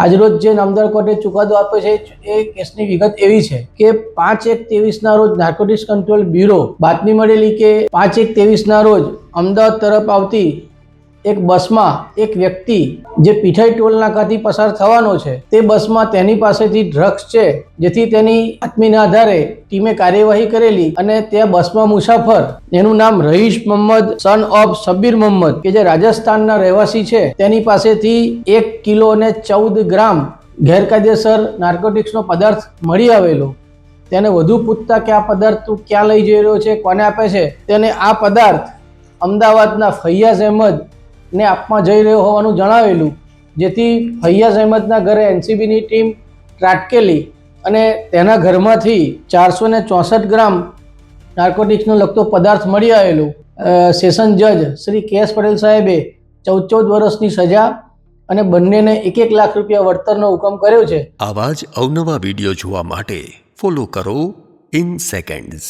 આજરોજ જે નામદાર કોર્ટે ચુકાદો આપ્યો છે, એ કેસની વિગત એવી છે કે પાંચ એક ત્રેવીસના રોજ નાર્કોટિક્સ કંટ્રોલ બ્યુરો બાતમી મળેલી કે પાંચ એક ત્રેવીસના રોજ અમદાવાદ તરફ આવતી એક બસમાં એક વ્યક્તિ જે પીઠાઈ ટોલ નાકાથી પસાર થવાનો છે, તે બસમાં તેની પાસેથી ડ્રગ્સ છે, જેથી તેની આત્મીના આધારે ટીમે કાર્યવાહી કરેલી અને તે બસમાં મુસાફર, એનું નામ રહીશ મોહમ્મદ સન ઓફ શબ્બીર મોહમ્મદ, કે જે રાજસ્થાનના રહેવાસી છે, તેની પાસેથી એક કિલો અને ચૌદ ગ્રામ ગેરકાયદેસર નાર્કોટિક્સનો પદાર્થ મળી આવેલો. તેને વધુ પૂછતા કે આ પદાર્થ તું ક્યાં લઈ જઈ રહ્યો છે, કોને આપે છે, તેને આ પદાર્થ અમદાવાદના ફૈયાઝ અહેમદ ને આપમાં જઈ રહ્યો હોવાનું જણાવેલું, જેથી ફૈયાઝ અહેમદના ઘરે એનસીબીની ટીમ ત્રાટકેલી અને તેના ઘરમાંથી ચારસો ને ચોસઠ ગ્રામ નાર્કોટિક્સનો લગતો પદાર્થ મળી આવેલું. સેશન જજ શ્રી કે એસ પટેલ સાહેબે ચૌદ ચૌદ વર્ષની સજા અને બંનેને એક એક લાખ રૂપિયા વળતરનો હુકમ કર્યો છે. આવા જ અવનવા વીડિયો જોવા માટે ફોલો કરો ઇન સેકન્ડ્સ